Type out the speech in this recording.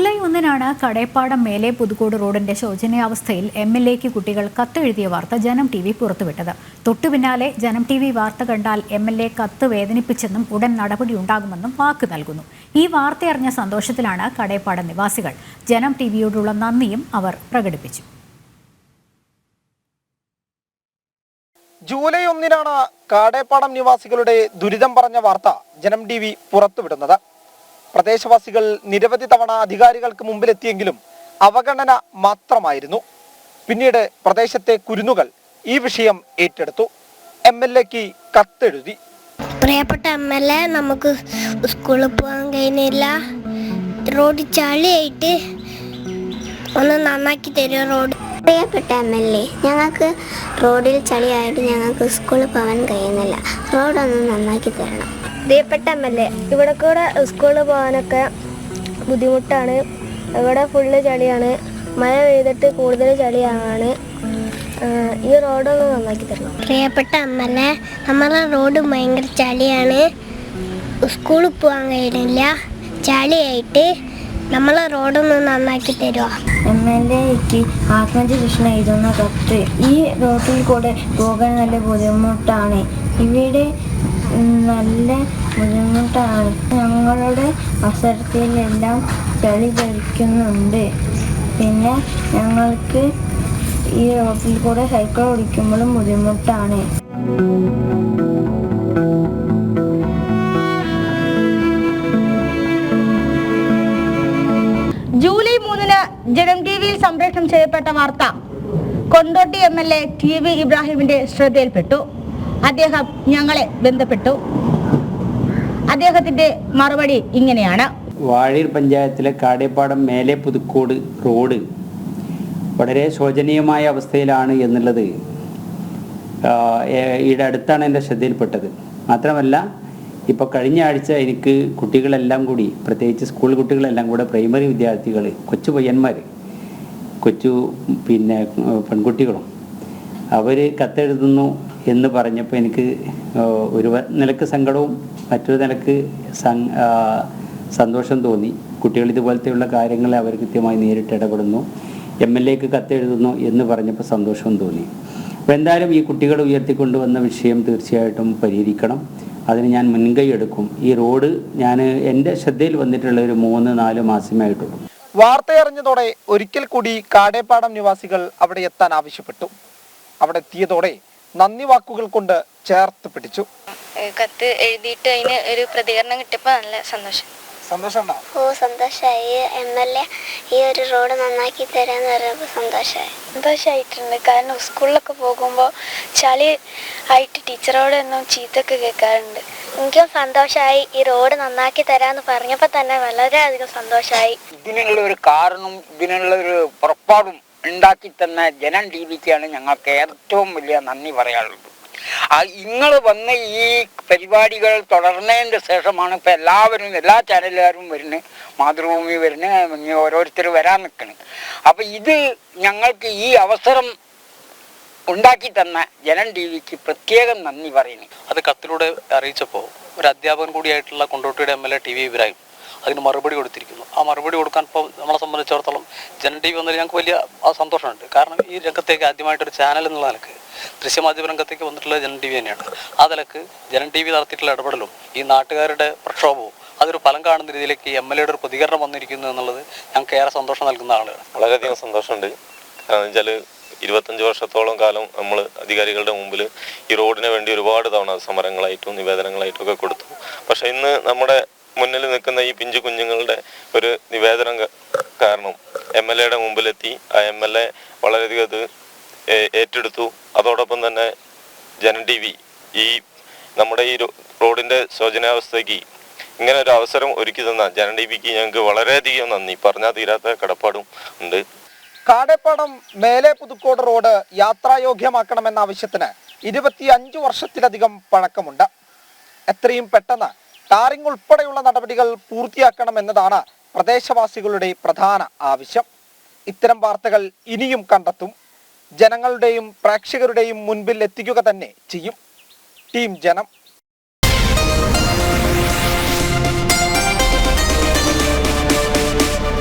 July ഒന്നിനാണ് കടയപ്പാടം മേലെ പുതുക്കോട് റോഡിന്റെ ശോചനീയാവസ്ഥയിൽ എം എൽ എക്ക് കുട്ടികൾ കത്തെഴുതിയ വാർത്ത ജനം ടി വി പുറത്തുവിട്ടത്. തൊട്ടു പിന്നാലെ ജനം ടി വി വാർത്ത കണ്ടാൽ എം എൽ എ കത്ത് വേദനിപ്പിച്ചെന്നും ഉടൻ നടപടിയുണ്ടാകുമെന്നും വാക്ക് നൽകുന്നു. ഈ വാർത്തയറിഞ്ഞ സന്തോഷത്തിലാണ് കടയപ്പാടം നിവാസികൾ. ജനം ടി വിയോടുള്ള നന്ദിയും അവർ പ്രകടിപ്പിച്ചു. ജൂലൈ ഒന്നിനാണ് കാടേപ്പാടം നിവാസികളുടെ ദുരിതം പറഞ്ഞ വാർത്ത ജനം ടി വി പുറത്തുവിടുന്നത്. പ്രദേശവാസികൾ നിരവധി തവണ അധികാരികൾക്ക് മുമ്പിലെത്തിയെങ്കിലും അവഗണന മാത്രമായിരുന്നു. പിന്നീട് പ്രദേശത്തെ കുരുന്നുകൾ ഈ വിഷയം ഏറ്റെടുത്തു. എം എൽ എക്ക് കത്തെഴുതി. പ്രിയപ്പെട്ട എം എൽ എ നമുക്ക് സ്കൂളിൽ പോകാൻ കഴിയുന്നില്ല. റോഡ് ചളിയായിട്ട് ഒന്ന് നന്നാക്കി തരുമോ റോഡ്? പ്രിയപ്പെട്ട എം എൽ എ ഞങ്ങൾക്ക് റോഡിൽ ചളിയായിട്ട് ഞങ്ങൾക്ക് സ്കൂളിൽ പോകാൻ കഴിയുന്നില്ല. റോഡൊന്ന് നന്നാക്കി തരണം. പ്രിയപ്പെട്ട എം എൽ എ ഇവിടെ കൂടെ സ്കൂളിൽ പോകാനൊക്കെ ബുദ്ധിമുട്ടാണ്. ഇവിടെ ഫുള്ള് ചളിയാണ്. മഴ പെയ്തിട്ട് കൂടുതൽ ചളിയാണ്. ഈ റോഡൊന്ന് നന്നാക്കി തരണം. പ്രിയപ്പെട്ട എം എൽ എ നമ്മളെ റോഡ് ഭയങ്കര ചളിയാണ്. സ്കൂളിൽ പോകാൻ കഴിയുന്നില്ല. ചളിയായിട്ട് നമ്മളെ റോഡൊന്ന് നന്നാക്കി തരുമോ എം എൽ എക്ക് ആത്മഹത്യ കൃഷ്ണ എഴുതുന്ന കത്ത് ഈ റോഡിൽ കൂടെ പോകാൻ നല്ല ബുദ്ധിമുട്ടാണ്. ഇവിടെ നല്ല ബുദ്ധിമുട്ടാണ്. ഞങ്ങളുടെ അവസരത്തിലെല്ലാം ചളി ധരിക്കുന്നുണ്ട് പിന്നെ ഞങ്ങൾക്ക് ഈ റോഡിൽ കൂടെ സൈക്കിൾ ഓടിക്കുമ്പോഴും ബുദ്ധിമുട്ടാണ്. ജൂലൈ മൂന്നിന് ജനം ടി വിയിൽ സംപ്രേഷണം ചെയ്യപ്പെട്ട വാർത്ത. Kondotty M L A T V ഇബ്രാഹിമിന്റെ ശ്രദ്ധയിൽപ്പെട്ടു. അദ്ദേഹം ഞങ്ങളെ ബന്ധപ്പെട്ടു. അദ്ദേഹത്തിന്റെ മറുപടി ഇങ്ങനെയാണ്. വാഴീർ പഞ്ചായത്തിലെ കാടേപ്പാടം മേലെ പുതുക്കോട് റോഡ് വളരെ ശോചനീയമായ അവസ്ഥയിലാണ് എന്നുള്ളത് ഈടെ അടുത്താണ് എന്റെ ശ്രദ്ധയിൽപ്പെട്ടത്. മാത്രമല്ല ഇപ്പോൾ കഴിഞ്ഞ ആഴ്ച എനിക്ക് കുട്ടികളെല്ലാം കൂടി പ്രത്യേകിച്ച് സ്കൂൾ കുട്ടികളെല്ലാം കൂടെ പ്രൈമറി വിദ്യാർത്ഥികൾ കൊച്ചു പയ്യന്മാർ കൊച്ചു പിന്നെ പെൺകുട്ടികളും അവർ കത്തെഴുതുന്നു എന്ന് പറഞ്ഞപ്പോൾ എനിക്ക് ഒരു നിലയ്ക്ക് സങ്കടവും മറ്റൊരു നിലയ്ക്ക് സന്തോഷം തോന്നി. കുട്ടികൾ ഇതുപോലത്തെയുള്ള കാര്യങ്ങൾ അവർ കൃത്യമായി നേരിട്ട് ഇടപെടുന്നു. എം എൽ എക്ക് കത്തെഴുതുന്നു എന്ന് പറഞ്ഞപ്പോൾ സന്തോഷവും തോന്നി. അപ്പോൾ എന്തായാലും ഈ കുട്ടികൾ ഉയർത്തിക്കൊണ്ടുവന്ന വിഷയം തീർച്ചയായിട്ടും പരിഹരിക്കണം. അതിന് ഞാൻ മുൻകൈ എടുക്കും. ഈ റോഡ് ഞാൻ എന്റെ ശ്രദ്ധയിൽ വന്നിട്ടുള്ള ഒരു മൂന്ന് നാല് മാസമായിട്ടുള്ളൂ വാർത്തയറിഞ്ഞതോടെ ഒരിക്കൽ കൂടി കാടേപ്പാടം നിവാസികൾ അവിടെ എത്താൻ ആവശ്യപ്പെട്ടു. അവിടെ എത്തിയതോടെ നന്ദി വാക്കുകൾ കൊണ്ട് ചേർത്ത് പിടിച്ചു. കത്ത് എഴുതിയിട്ട് അതിന് ഒരു പ്രതികരണം കിട്ടിയപ്പോൾ നല്ല സന്തോഷം. സന്തോഷം ഓ സന്തോഷമായി എം എൽ എ ഈ ഒരു റോഡ് നന്നാക്കി തരാന്ന് പറയുമ്പോൾ സന്തോഷമായി സന്തോഷമായിട്ടുണ്ട് കാരണം സ്കൂളിലൊക്കെ പോകുമ്പോൾ ചളി ആയിട്ട് ടീച്ചറോട് എന്നും ചീത്തൊക്കെ കേൾക്കാറുണ്ട്. എനിക്കും സന്തോഷമായി ഈ റോഡ് നന്നാക്കി തരാന്ന് പറഞ്ഞപ്പോൾ തന്നെ വളരെയധികം സന്തോഷമായി ഇതിനുള്ള ഒരു കാരണം ഇതിനുള്ള ഒരു പുറപ്പാടും ഉണ്ടാക്കി തന്ന ജനം ടി വിക്കാണ് ഞങ്ങൾക്ക് ഏറ്റവും വലിയ നന്ദി പറയാനുള്ളത്. നിങ്ങൾ വന്ന് ഈ പരിപാടികൾ തുടർന്നതിന്റെ ശേഷമാണ് ഇപ്പം എല്ലാവരും എല്ലാ ചാനലുകാരും വരുന്നത് മാതൃഭൂമി വരുന്നത് ഓരോരുത്തർ വരാൻ നിൽക്കുന്നത് അപ്പം ഇത് ഞങ്ങൾക്ക് ഈ അവസരം ഉണ്ടാക്കി തന്ന ജനം ടി വിക്ക് പ്രത്യേകം നന്ദി പറയുന്നു. അത് കത്തിലൂടെ അറിയിച്ചപ്പോൾ ഒരു അധ്യാപകൻ കൂടിയായിട്ടുള്ള കൊണ്ടോട്ടിയുടെ M L A T V Ibrahim അതിന് മറുപടി കൊടുത്തിരിക്കുന്നു. ആ മറുപടി കൊടുക്കാൻ ഇപ്പോൾ നമ്മളെ സംബന്ധിച്ചിടത്തോളം ജന ടി വി വന്നതിൽ ഞങ്ങൾക്ക് വലിയ ആ സന്തോഷമുണ്ട്. കാരണം ഈ രംഗത്തേക്ക് ആദ്യമായിട്ടൊരു ചാനൽ എന്നുള്ള നിലയ്ക്ക് ദൃശ്യമാധ്യമ രംഗത്തേക്ക് വന്നിട്ടുള്ളത് ജന ടി വി തന്നെയാണ്. ആ നിലയ്ക്ക് ജന ടി വി നടത്തിയിട്ടുള്ള ഇടപെടലും ഈ നാട്ടുകാരുടെ പ്രക്ഷോഭവും അതൊരു ഫലം കാണുന്ന രീതിയിലേക്ക് എം എൽ എയുടെ ഒരു പ്രതികരണം വന്നിരിക്കുന്നു എന്നുള്ളത് ഞങ്ങൾക്ക് ഏറെ സന്തോഷം നൽകുന്ന ആളുകൾ വളരെയധികം സന്തോഷമുണ്ട്. കാരണം ഇരുപത്തഞ്ച് വർഷത്തോളം കാലം നമ്മൾ അധികാരികളുടെ മുമ്പിൽ ഈ റോഡിന് വേണ്ടി ഒരുപാട് തവണ സമരങ്ങളായിട്ടും നിവേദനങ്ങളായിട്ടും ഒക്കെ കൊടുത്തു. പക്ഷെ ഇന്ന് നമ്മുടെ മുന്നിൽ നിൽക്കുന്ന ഈ പിഞ്ചു കുഞ്ഞുങ്ങളുടെ ഒരു നിവേദനം കാരണം എം എൽ എയുടെ മുമ്പിലെത്തി. ആ എം എൽ എ വളരെയധികം അത് ഏറ്റെടുത്തു. അതോടൊപ്പം തന്നെ ജന ടി വി ഈ നമ്മുടെ ഈ റോഡിന്റെ ശോചനാവസ്ഥയ്ക്ക് ഇങ്ങനെ ഒരു അവസരം ഒരുക്കി തന്ന ജന ടി വിക്ക് ഞങ്ങൾക്ക് വളരെയധികം നന്ദി. പറഞ്ഞാൽ തീരാത്ത കടപ്പാടും ഉണ്ട്. കാടേപ്പാടം മേലെ പുതുക്കോട് റോഡ് യാത്രായോഗ്യമാക്കണമെന്ന ആവശ്യത്തിന് ഇരുപത്തി അഞ്ച് വർഷത്തിലധികം പഴക്കമുണ്ട്. എത്രയും പെട്ടെന്ന് ടാറിംഗ് ഉൾപ്പെടെയുള്ള നടപടികൾ പൂർത്തിയാക്കണം എന്നതാണ് പ്രദേശവാസികളുടെ പ്രധാന ആവശ്യം. ഇത്തരം വാർത്തകൾ ഇനിയും കണ്ടെത്തും. ജനങ്ങളുടെയും പ്രേക്ഷകരുടെയും മുൻപിൽ എത്തിക്കുക തന്നെ ചെയ്യും. ടീം ജനം.